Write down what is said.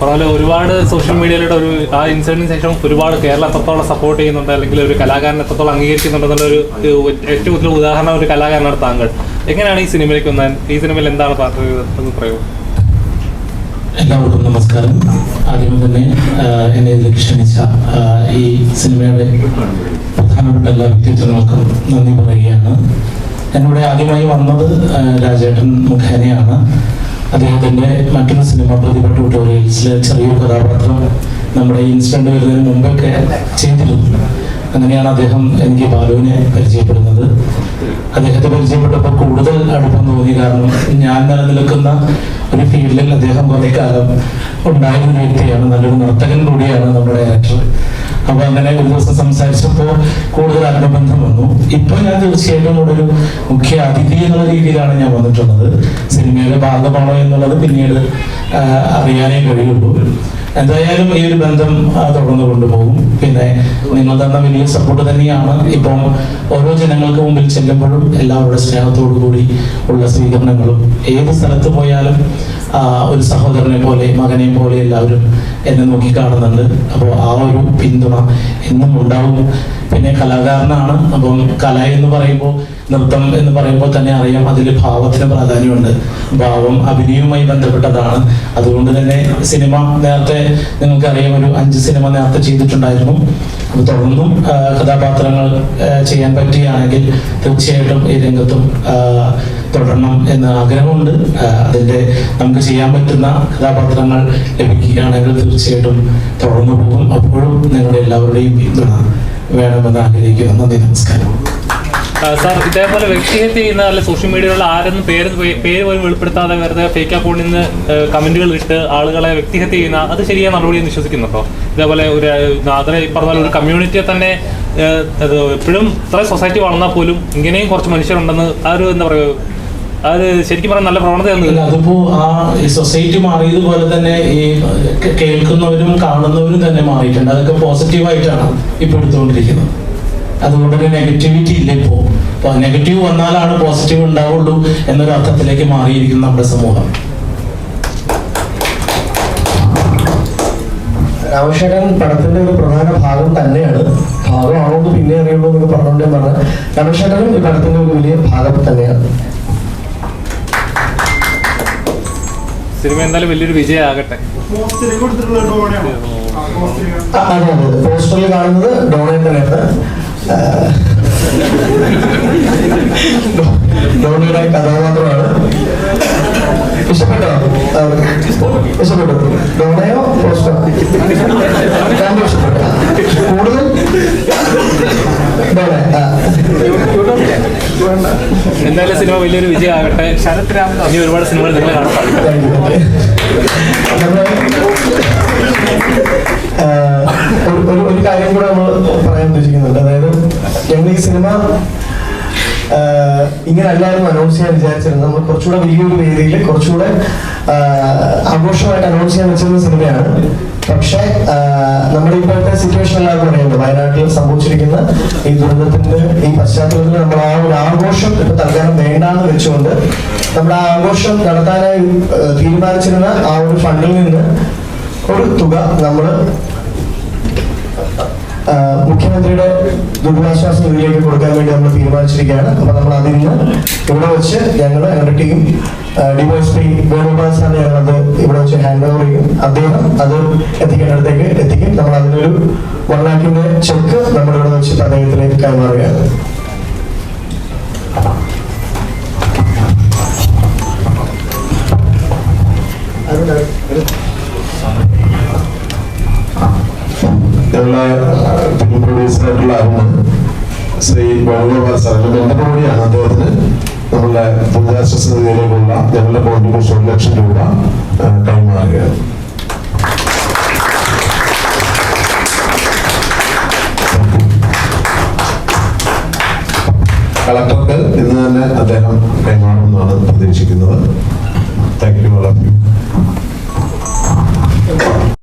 അതുപോലെ ഒരുപാട് സോഷ്യൽ മീഡിയയിലൂടെ ഒരു ആ ഇൻസിഡന്റിന് ശേഷം ഒരുപാട് കേരളം എത്രത്തോളം സപ്പോർട്ട് ചെയ്യുന്നുണ്ട് അല്ലെങ്കിൽ ഒരു കലാകാരൻ എത്രത്തോളം അംഗീകരിക്കുന്നുണ്ടെന്നുള്ള ഒരു ഏറ്റവും വലിയ ഉദാഹരണം ഒരു കലാകാരനാണ് താങ്കൾ. എങ്ങനെയാണ് ഈ സിനിമയിലേക്ക് വന്നാൽ ഈ സിനിമയിൽ എന്താണ് പറയൂ എല്ലാവർക്കും നമസ്കാരം. ആദ്യമേ തന്നെ എന്നെ ഇതിലേക്ക് ക്ഷണിച്ച ഈ സിനിമയുടെ പ്രധാനപ്പെട്ട എല്ലാ വ്യക്തിത്വങ്ങൾക്കും നന്ദി പറയുകയാണ്. എന്നോട് ആദ്യമായി വന്നത് രാജേട്ടൻ മുഖേനയാണ്. അദ്ദേഹത്തിന്റെ മറ്റൊരു സിനിമ പ്രതിഭ ട്യൂട്ടോറിയൽസിലെ ചെറിയൊരു കഥാപാത്രം നമ്മുടെ ഇൻസിഡന്റ് വരുന്നതിന് മുമ്പൊക്കെ ചെയ്തിരുന്നു. അങ്ങനെയാണ് അദ്ദേഹം എനിക്ക് ബാലുവിനെ പരിചയപ്പെടുന്നത്. അദ്ദേഹത്തെ പരിചയപ്പെട്ടപ്പോൾ കൂടുതൽ അടുപ്പം തോന്നി കാരണം ഞാൻ നിലനിൽക്കുന്ന ഒരു ഫീൽഡിൽ അദ്ദേഹം കുറെ കാലം ഉണ്ടായിരുന്ന വ്യക്തിയാണ്. നല്ലൊരു നർത്തകൻ കൂടിയാണ് നമ്മുടെ ഡയറക്ടർ. അപ്പൊ അങ്ങനെ ഒരു ദിവസം സംസാരിച്ചപ്പോൾ കൂടുതൽ ആത്മബന്ധം വന്നു. ഇപ്പൊ ഞാൻ തീർച്ചയായിട്ടും കൂടെ ഒരു മുഖ്യ അതിഥി എന്നുള്ള രീതിയിലാണ് ഞാൻ വന്നിട്ടുള്ളത്. സിനിമയുടെ ഭാഗമാണോ എന്നുള്ളത് പിന്നീട് അറിയാനേ കഴിയുള്ളൂ. എന്തായാലും ഈ ഒരു ബന്ധം തുടർന്ന് കൊണ്ടുപോകും. പിന്നെ നിങ്ങൾ തന്ന വലിയ സപ്പോർട്ട് തന്നെയാണ്. ഇപ്പം ഓരോ ജനങ്ങൾക്ക് മുമ്പിൽ ചെല്ലുമ്പോഴും എല്ലാവരുടെ സ്നേഹത്തോടു കൂടി ഉള്ള സ്വീകരണങ്ങളും ഏത് സ്ഥലത്ത് പോയാലും ഒരു സഹോദരനെ പോലെ മകനെ പോലെ എല്ലാവരും എന്നെ നോക്കി കാണുന്നുണ്ട്. അപ്പോൾ ആ ഒരു പിന്തുണ എന്നും ഉണ്ടാവും. പിന്നെ കലാകാരനാണ്. അപ്പം കല എന്ന് പറയുമ്പോൾ നൃത്തം എന്ന് പറയുമ്പോൾ തന്നെ അറിയാം അതിൽ ഭാവത്തിന് പ്രാധാന്യമുണ്ട്. ഭാവം അഭിനയവുമായി ബന്ധപ്പെട്ടതാണ്. അതുകൊണ്ട് തന്നെ സിനിമ നേരത്തെ നിങ്ങൾക്കറിയാം ഒരു അഞ്ച് സിനിമ നേരത്തെ ചെയ്തിട്ടുണ്ടായിരുന്നു. അപ്പോൾ തുടർന്നും കഥാപാത്രങ്ങൾ ചെയ്യാൻ പറ്റുകയാണെങ്കിൽ തീർച്ചയായിട്ടും ഈ രംഗത്തും തുടരണം എന്ന ആഗ്രഹമുണ്ട്. അതിന്റെ നമുക്ക് ചെയ്യാൻ പറ്റുന്ന കഥാപാത്രങ്ങൾ ലഭിക്കുകയാണെങ്കിൽ തീർച്ചയായിട്ടും തുടർന്നു പോകും. അപ്പോഴും നിങ്ങളുടെ എല്ലാവരുടെയും പിന്തുണ വേണമെന്ന് ആഗ്രഹിക്കുന്നു. നന്ദി നമസ്കാരം. സാർ ഇതേപോലെ വ്യക്തിഹത്യ ചെയ്യുന്ന അല്ലെ സോഷ്യൽ മീഡിയയിലുള്ള ആരെന്നും പേര് പേര് പോലും വെളിപ്പെടുത്താതെ വെറുതെ ഫേക്ക് അക്കൗണ്ടിൽ നിന്ന് കമന്റുകൾ ഇട്ട് ആളുകളെ വ്യക്തിഹത്യ ചെയ്യുന്ന അത് ശരിയായ നടപടി എന്ന് വിശ്വസിക്കുന്നുണ്ടോ? ഇതേപോലെ ഒരു അതിനെ പറഞ്ഞ ഒരു കമ്മ്യൂണിറ്റിയെ തന്നെ എപ്പോഴും ഇത്ര സൊസൈറ്റി വളർന്നാൽ പോലും ഇങ്ങനെയും കുറച്ച് മനുഷ്യരുണ്ടെന്ന് ആ ഒരു എന്താ പറയുക അത് ശരിക്കും പറഞ്ഞാൽ നല്ല പ്രവണതയാണ് അതിപ്പോ ആ സൊസൈറ്റി സൊസൈറ്റി മാറിയതുപോലെ തന്നെ ഈ കേൾക്കുന്നവരും കാണുന്നവരും തന്നെ മാറിയിട്ടുണ്ട്. അതൊക്കെ പോസിറ്റീവായിട്ടാണ് ഇപ്പൊ എടുത്തുകൊണ്ടിരിക്കുന്നത്. അതുകൊണ്ട് തന്നെ നെഗറ്റിവിറ്റി ഇല്ല ഇപ്പോ. അപ്പൊ നെഗറ്റീവ് വന്നാലാണ് പോസിറ്റീവ് ഉണ്ടാവുള്ളൂ എന്നൊരു അർത്ഥത്തിലേക്ക് മാറിയിരിക്കുന്നു നമ്മുടെ സമൂഹം. രാമശേഖരൻ പടത്തിന്റെ ഒരു പ്രധാന ഭാഗം തന്നെയാണ്. ഭാഗം ആവുമ്പോൾ പിന്നെ അറിയുള്ളൂ എന്നൊക്കെ പറഞ്ഞുകൊണ്ടേ പറഞ്ഞ രാമശേഖരൻ ഈ പടത്തിന്റെ ഒരു വലിയ ഭാഗം തന്നെയാണ്. സിനിമ എന്തായാലും വലിയൊരു വിജയമാകട്ടെ. അതെ കാണുന്നത് കഥാപാത്രമാണ്. ഇഷ്ടപ്പെട്ടോ? ഇഷ്ടപ്പെട്ടു. ഡോണയോ പോസ്റ്റോ രണ്ടും ഇഷ്ടപ്പെട്ടു കൂടുതൽ ഡോണേ ആ എന്തായാലും സിനിമ വലിയൊരു വിജയമാകട്ടെ. ശരത് രാമൻ ഇനി ഒരുപാട് സിനിമകൾ നിങ്ങൾ കാണാൻ സാധിക്കും ഒരു കാര്യം കൂടെ നമ്മൾ പറയാൻ ഉദ്ദേശിക്കുന്നുണ്ട്. അതായത് ഞങ്ങൾ ഈ സിനിമ ഇങ്ങനെ അല്ലായിരുന്നു അനൗൺസ് ചെയ്യാൻ വിചാരിച്ചിരുന്നത്. നമ്മൾ കുറച്ചുകൂടെ വലിയൊരു വേദിയിൽ കുറച്ചുകൂടെ ആഘോഷമായിട്ട് അനൗൺസ് ചെയ്യാൻ വെച്ചിരുന്ന സിനിമയാണ്. പക്ഷെ നമ്മുടെ ഇപ്പോഴത്തെ സിറ്റുവേഷൻ എല്ലാവർക്കും അറിയുന്നത് വയനാട്ടിൽ സംഭവിച്ചിരിക്കുന്ന ഈ ദുരന്തത്തിന്റെ ഈ പശ്ചാത്തലത്തിൽ നമ്മൾ ആ ഒരു ആഘോഷം ഇപ്പൊ തൽക്കാലം വേണ്ടാന്ന് വെച്ചുകൊണ്ട് നമ്മൾ ആ ആഘോഷം നടത്താനായി തീരുമാനിച്ചിരുന്ന ആ ഒരു ഫണ്ടിൽ നിന്ന് ഒരു തുക നമ്മൾ മുഖ്യമന്ത്രിയുടെ ദുരിതാശ്വാസ നിധിയിലേക്ക് കൊടുക്കാൻ വേണ്ടി നമ്മൾ തീരുമാനിച്ചിരിക്കുകയാണ്. അപ്പൊ നമ്മൾ അതിൽ നിന്ന് ഇവിടെ വെച്ച് ഞങ്ങൾ ഞങ്ങളുടെ ടീം ഡിവൈഎസ്പി വേണുഗോപാൽ സാറിന് ഞങ്ങൾ അത് ഇവിടെ വെച്ച് ഹാൻഡ് ഓവർ ചെയ്യും. അദ്ദേഹം അത് എത്തിക്കേണ്ടടുത്തേക്ക് എത്തിക്കും. നമ്മൾ അതിനൊരു വൺ ലാഖിന്റെ ചെക്ക് നമ്മൾ ഇവിടെ വെച്ച് അദ്ദേഹത്തിലേക്ക് കൈമാറുകയാണ്. ശ്രീ വേണുഗോപാൽ സാറിന്റെ കൂടിയാണ് അദ്ദേഹത്തിന് നമ്മളുടെ ദുരിതാശ്വാസ നിധിയിലേക്കുള്ള ഞങ്ങളുടെ കോൺട്രിബ്യൂഷൻ ഒരു ലക്ഷം രൂപ കൈമാറുക കളക്ടർക്ക് ഇന്ന് തന്നെ അദ്ദേഹം കൈമാറുമെന്നാണ് പ്രതീക്ഷിക്കുന്നത്. Thank you all